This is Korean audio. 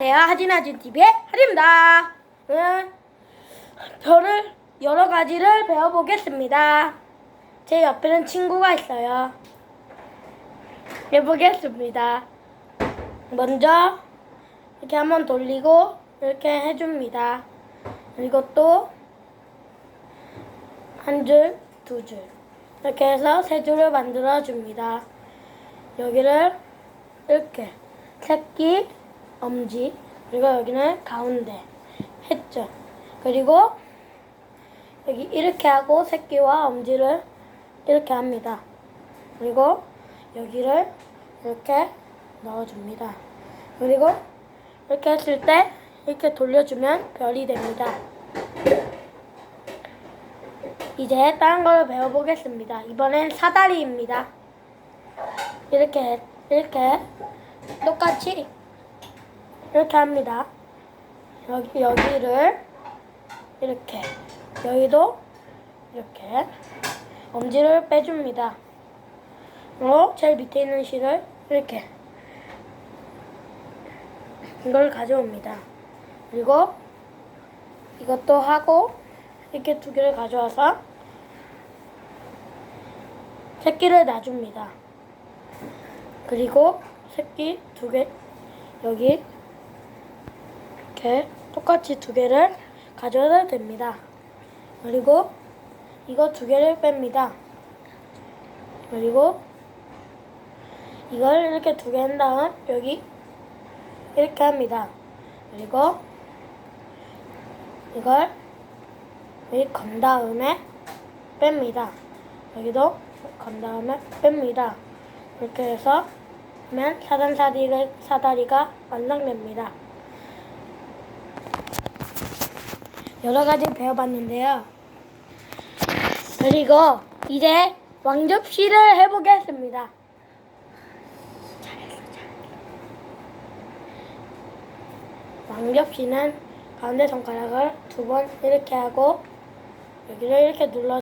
안녕하세요. 하진아진 TV의 하진입니다. 오늘 별을 여러 가지를 배워보겠습니다. 제 옆에는 친구가 있어요. 해보겠습니다. 먼저 이렇게 한번 돌리고 이렇게 해줍니다. 또한 줄, 두 줄. 이렇게 해서 세 줄을 만들어 줍니다. 여기를 이렇게 새끼, 엄지, 그리고 여기는 가운데 했죠. 그리고 여기 이렇게 하고 새끼와 엄지를 이렇게 합니다. 그리고 여기를 이렇게 넣어줍니다. 그리고 이렇게 했을 때 이렇게 돌려주면 별이 됩니다. 이제 다른 걸 배워보겠습니다. 이번엔 사다리입니다. 이렇게 이렇게 똑같이 이렇게 합니다. 여기 여기를 이렇게 여기도 이렇게 엄지를 빼줍니다. 그리고 제일 밑에 있는 실을 이렇게 이걸 가져옵니다. 그리고 이것도 하고 이렇게 두 개를 가져와서 새끼를 놔줍니다. 그리고 새끼 두 개 여기 이렇게 똑같이 두 개를 가져야 됩니다. 그리고 이거 두 개를 뺍니다. 그리고 이걸 이렇게 두 개 한 다음 여기 이렇게 합니다. 그리고 이걸 여기 건 다음에 뺍니다. 여기도 건 다음에 뺍니다. 이렇게 해서 하면 사단사다리가 사다리가 완성됩니다. 여러 가지 배워봤는데요. 그리고 이제 왕접시를 해보겠습니다. 왕접시는 가운데 손가락을 두 번 이렇게 하고 여기를 이렇게 눌러